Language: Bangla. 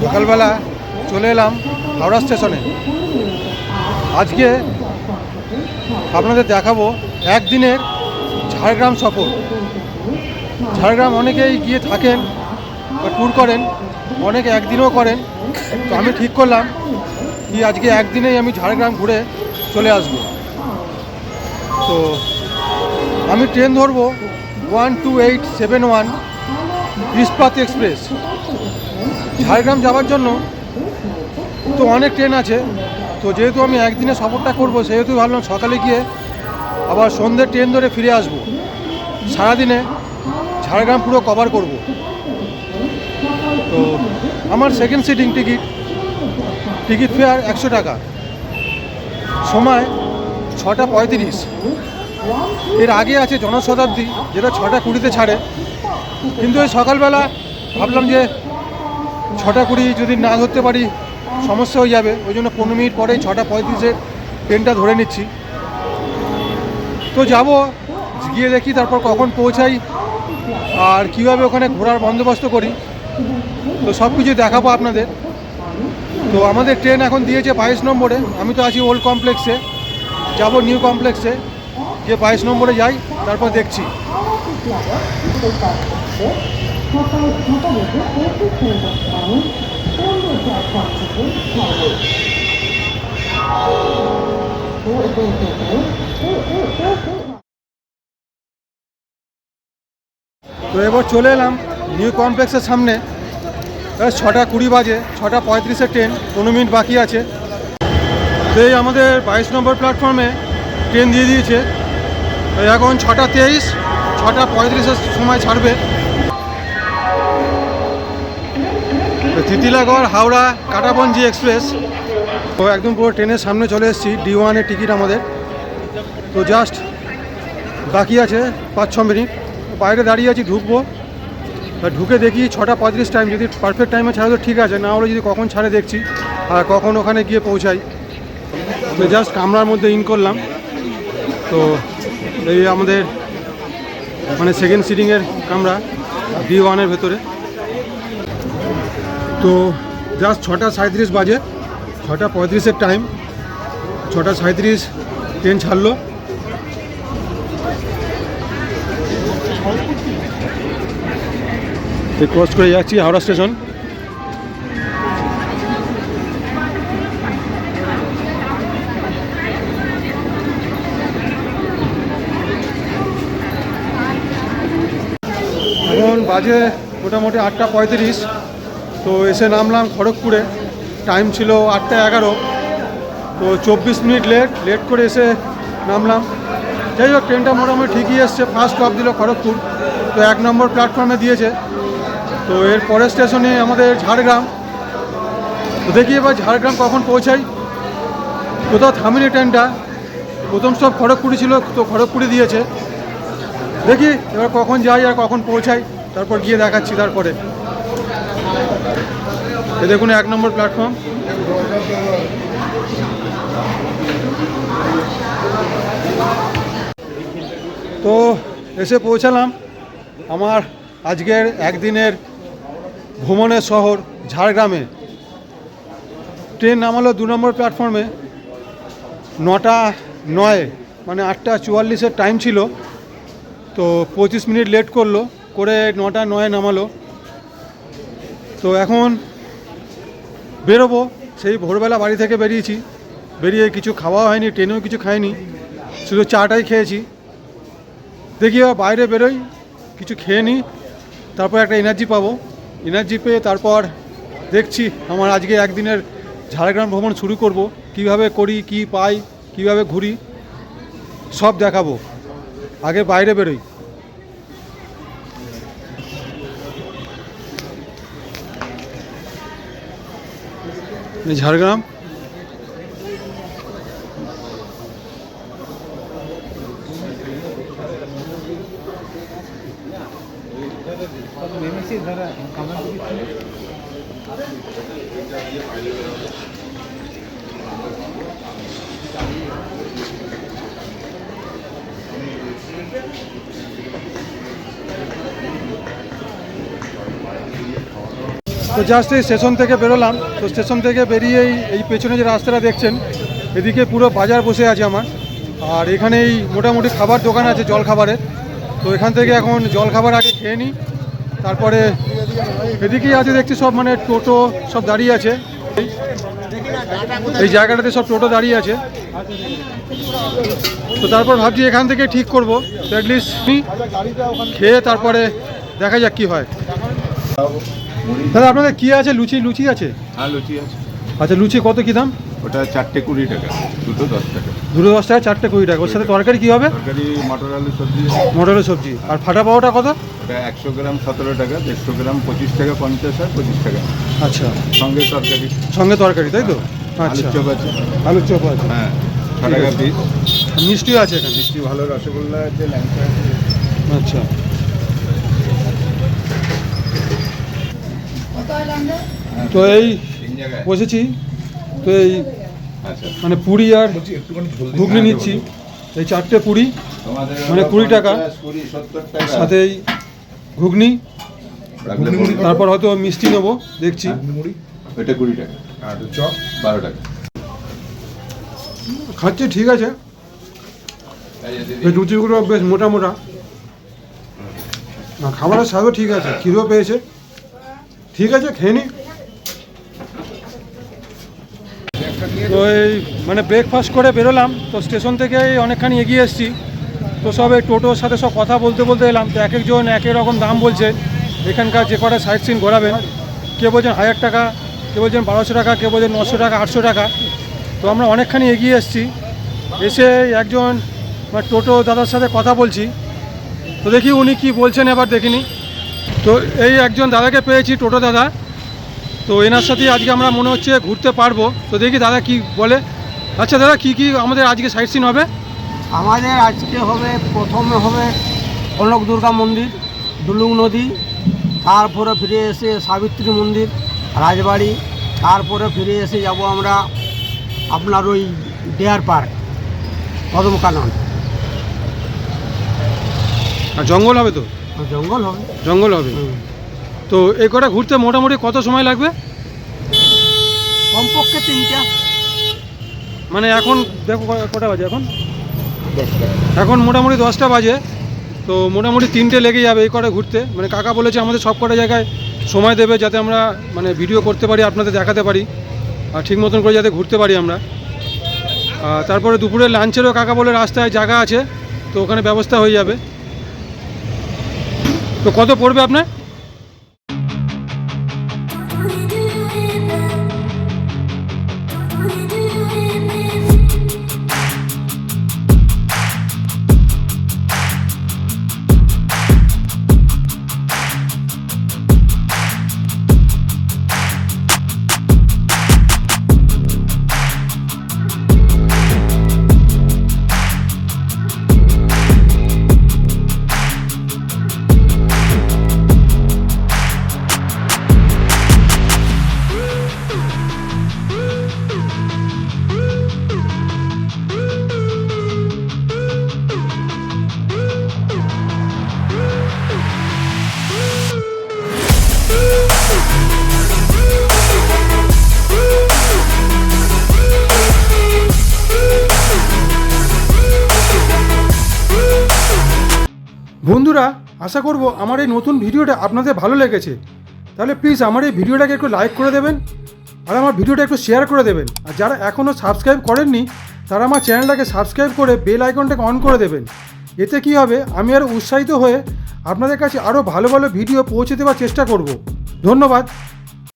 সকালবেলা চলে এলাম হাওড়া স্টেশনে। আজকে আপনাদের দেখাবো একদিনের ঝাড়গ্রাম সফর। ঝাড়গ্রাম অনেকেই গিয়ে থাকেন বা ট্যুর করেন, অনেকে একদিনও করেন। তো আমি ঠিক করলাম কি আজকে একদিনেই আমি ঝাড়গ্রাম ঘুরে চলে আসব। তো আমি ট্রেন ধরবো one two eight seven one Ispat express. Jhargram যাওয়ার জন্য তো অনেক ট্রেন আছে। তো যেহেতু আমি একদিনে সফরটা করব, সেহেতু ভাবলাম সকালে গিয়ে আবার সন্ধ্যের ট্রেন ধরে ফিরে আসব। সারাদিনে ঝাড়গ্রাম পুরো কভার করব। তো আমার second sitting ticket ticket fare একশো টাকা। সময় ছটা পঁয়ত্রিশ। এর আগে আছে জনশতাব্দী, যেটা ছটা কুড়িতে ছাড়ে। কিন্তু ওই সকালবেলা ভাবলাম যে ছটা কুড়ি যদি না ধরতে পারি, সমস্যা হয়ে যাবে। ওই জন্য পনেরো মিনিট পরেই ছটা পঁয়ত্রিশে ট্রেনটা ধরে নিচ্ছি। তো যাব, গিয়ে দেখি তারপর কখন পৌঁছাই, আর কীভাবে ওখানে ঘোরার বন্দোবস্ত করি। তো সব কিছু দেখাবো আপনাদের। তো আমাদের ট্রেন এখন দিয়েছে বাইশ নম্বরে। আমি তো আছি ওল্ড কমপ্লেক্সে যাব নিউ কমপ্লেক্সে গিয়ে বাইশ নম্বরে যাই, তারপর দেখছি। সকাল ছটা বেজে পঁচিশ মিনিটের সময় পনেরো প্ল্যাটফর্ম থেকে ছাড়বে তো এবার চলে এলাম নিউ কমপ্লেক্সের সামনে। ছটা কুড়ি বাজে, ছটা পঁয়ত্রিশের ট্রেন, পনেরো মিনিট বাকি আছে। তো এই আমাদের বাইশ নম্বর প্ল্যাটফর্মে ট্রেন দিয়ে দিয়েছে। এখন ছটা তেইশ, ছটা পঁয়ত্রিশের সময় ছাড়বে। তিতিলাগড়, হাওড়া কাটাপঞ্জি এক্সপ্রেস। তো একদম পুরো ট্রেনের সামনে চলে এসেছি ডি ওয়ানের টিকিট আমাদের। তো জাস্ট বাকি আছে পাঁচ, ছ মিনিট। বাইরে দাঁড়িয়ে আছি, ঢুকবো। ঢুকে দেখি ছটা পঁয়ত্রিশ টাইম যদি পারফেক্ট টাইমে ছাড়ে তো ঠিক আছে, না হলে যদি কখন ছাড়ে দেখছি, আর কখন ওখানে গিয়ে পৌঁছাই। তো জাস্ট কামরার মধ্যে ইন করলাম। তো এই আমাদের মানে সেকেন্ড সিটিংয়ের কামরা ডি ওয়ানের ভেতরে। তো জাস্ট ছটা সাঁত্রিশ বাজে, ছটা পঁয়ত্রিশের টাইম ছটা সাঁত্রিশ ট্রেন ছাড়লো। ক্রস করে যাচ্ছি হাওড়া স্টেশন এখন বাজে মোটামুটি আটটা পঁয়ত্রিশ। তো এসে নামলাম খড়গপুরে। টাইম ছিল আটটা এগারো। তো চব্বিশ মিনিট লেট লেট করে এসে নামলাম। যাই হোক ট্রেনটা মোটামুটি ঠিকই এসছে। ফার্স্ট স্টপ দিল খড়গপুর। তো এক নম্বর প্ল্যাটফর্মে দিয়েছে। তো এর পরের স্টেশনে আমাদের ঝাড়গ্রাম। তো দেখি এবার ঝাড়গ্রাম কখন পৌঁছাই। কোথাও থামিনি ট্রেনটা প্রথম স্টপ খড়গপুরি ছিল, তো খড়গপুরি দিয়েছে। দেখি এবার কখন যাই আর কখন পৌঁছাই। তারপর গিয়ে দেখাচ্ছি, তারপরে। এ দেখুন, এক নম্বর প্ল্যাটফর্ম তো এসে পৌঁছালাম আমার আজকের একদিনের ভ্রমণের শহর ঝাড়গ্রামে। ট্রেন নামালো দু নম্বর প্ল্যাটফর্মে নটা নয় মানে আটটা চুয়াল্লিশের টাইম ছিল। তো পঁচিশ মিনিট লেট করল, করে নটা নয় নামালো। তো এখন বেরোবো, সেই ভোরবেলা বাড়ি থেকে বেরিয়েছি। বেরিয়ে কিছু খাওয়া হয়নি, ট্রেনেও কিছু খাইনি, শুধু চাটাই খেয়েছি। দেখি বাইরে বেরোই, কিছু খেয়ে নিই, তারপর একটা এনার্জি পাবো। এনার্জি পেয়ে তারপর দেখছি আমার আজকে একদিনের ঝাড়গ্রাম ভ্রমণ শুরু করব, কীভাবে করি, কি পাই, কীভাবে ঘুরি, সব দেখাবো। আগে বাইরে বেরোই। ঝাড়গ্রাম তো জাস্ট এই স্টেশন থেকে বেরোলাম। তো স্টেশন থেকে বেরিয়েই এই পেছনে যে রাস্তাটা দেখছেন, এদিকে পুরো বাজার বসে আছে আমার। আর এখানেই মোটামুটি খাবার দোকান আছে জল খাবারের তো এখান থেকে এখন জল খাবার আগে খেয়ে নিই। তারপরে এদিকেই আছে দেখছি সব মানে টোটো সব দাঁড়িয়ে আছে। এই- এই জায়গাটাতে সব টোটো দাঁড়িয়ে আছে। তো তারপর ভাবছি এখান থেকে ঠিক করব। অ্যাটলিস্ট খেয়ে তারপরে দেখা যাক কি হয়। দাদা আপনাদের কি আছে? লুচি লুচি আছে? হ্যাঁ লুচি আছে। আচ্ছা লুচি কত কি দাম? ওটা চারটে কুড়ি টাকা দুটো দশ টাকা। দুটো দশ টাকা চারটে কুড়ি টাকা। ওর সাথে তরকারি কী হবে? তরকারি মটর আলু সবজি। মটরের সবজি। আর ফাটা পাওয়াটা কত? ওটা একশো গ্রাম সতেরো টাকা দেড়শো গ্রাম পঁচিশ টাকা পঞ্চাশ আর পঁচিশ টাকা। আচ্ছা। সঙ্গে তরকারি। সঙ্গে তরকারি তাই তো? আলুর আচ্ছা। চপ আছে। আলুর চপ আছে। হ্যাঁ ছ টাকা পিস। মিষ্টিও আছে এখানে। মিষ্টি ভালো রসগোল্লা আছে ল্যাংচা আছে। আচ্ছা। তো এই বসেছি। তো এই আচ্ছা। মানে পুরি আর ঘুগনি নিচ্ছি। এই চারটে পুরি মানে হলো 20 টাকা? পঞ্চাশ, কুড়ি টাকা। সাথে এই ঘুগনি। তারপর হয়তো মিষ্টি নেব দেখছি। ওইটা কুড়ি টাকা। আর চপ। বারো টাকা। খাচ্ছি ঠিক আছে। এই লুচিগুলো বেশ মোটা মোটা। আর খাবারের স্বাদও ঠিক আছে খিদেও পেয়েছে। ঠিক আছে, খেয়ে নি। তো এই মানে ব্রেকফাস্ট করে বেরোলাম, তো স্টেশন থেকে অনেকখানি এগিয়ে এসেছি। তো সব এই টোটোর সাথে সব কথা বলতে বলতে এলাম, তো এক একজন এক এক রকম দাম বলছে, এখানকার যে কটা সাইট সিন ঘোরাবেন, কে বলছেন হাজার টাকা, কে বলছেন বারোশো টাকা, কে বলছেন নশো টাকা, আটশো টাকা। তো আমরা অনেকখানি এগিয়ে এসেছি, এসে একজন মানে টোটো দাদার সাথে কথা বলছি, তো দেখি উনি কি বলছেন এবার দেখিনি। তো এই একজন দাদাকে পেয়েছি টোটো দাদা। তো এনার সাথে আজকে আমরা মনে হচ্ছে ঘুরতে পারব। তো দেখি দাদা কি বলে। আচ্ছা দাদা কি কি আমাদের আজকে সাইট সিন হবে? আমাদের আজকে হবে প্রথমে হবে কনক দুর্গা মন্দির ডুলুং নদী তারপরে ফিরে এসে সাবিত্রী মন্দির রাজবাড়ি তারপরে ফিরে এসে যাব আমরা আপনার ওই ডেয়ার পার্ক কদমকানন জঙ্গল হবে তো? জঙ্গল হবে। জঙ্গল হবে। তো এই কটা ঘুরতে মোটামুটি কত সময় লাগবে? কমপক্ষে তিনটা। মানে এখন দেখো কটা বাজে এখন? এখন মোটামুটি দশটা বাজে। তো মোটামুটি তিনটে লেগে যাবে এই কটা ঘুরতে। মানে কাকা বলেছে আমাদের সব কটা জায়গায় সময় দেবে যাতে আমরা মানে ভিডিও করতে পারি আপনাদের দেখাতে পারি। আর ঠিক মতন করে যাতে ঘুরতে পারি আমরা। তারপরে দুপুরে লাঞ্চেরও কাকা বলে রাস্তায় জায়গা আছে তো ওখানে ব্যবস্থা হয়ে যাবে। তো কত পড়বে আপনার? বন্ধুরা, আশা করব আমার এই নতুন ভিডিওটা আপনাদের ভালো লেগেছে। তাহলে প্লিজ আমার এই ভিডিওটাকে একটু লাইক করে দেবেন আর আমার ভিডিওটা একটু শেয়ার করে দেবেন। আর যারা এখনও সাবস্ক্রাইব করেননি, তারা আমার চ্যানেলটাকে সাবস্ক্রাইব করে বেল আইকনটাকে অন করে দেবেন। এতে কি হবে, আমি আরও উৎসাহিত হয়ে আপনাদের কাছে আরও ভালো ভালো ভিডিও পৌঁছে দেওয়ার চেষ্টা করব। ধন্যবাদ।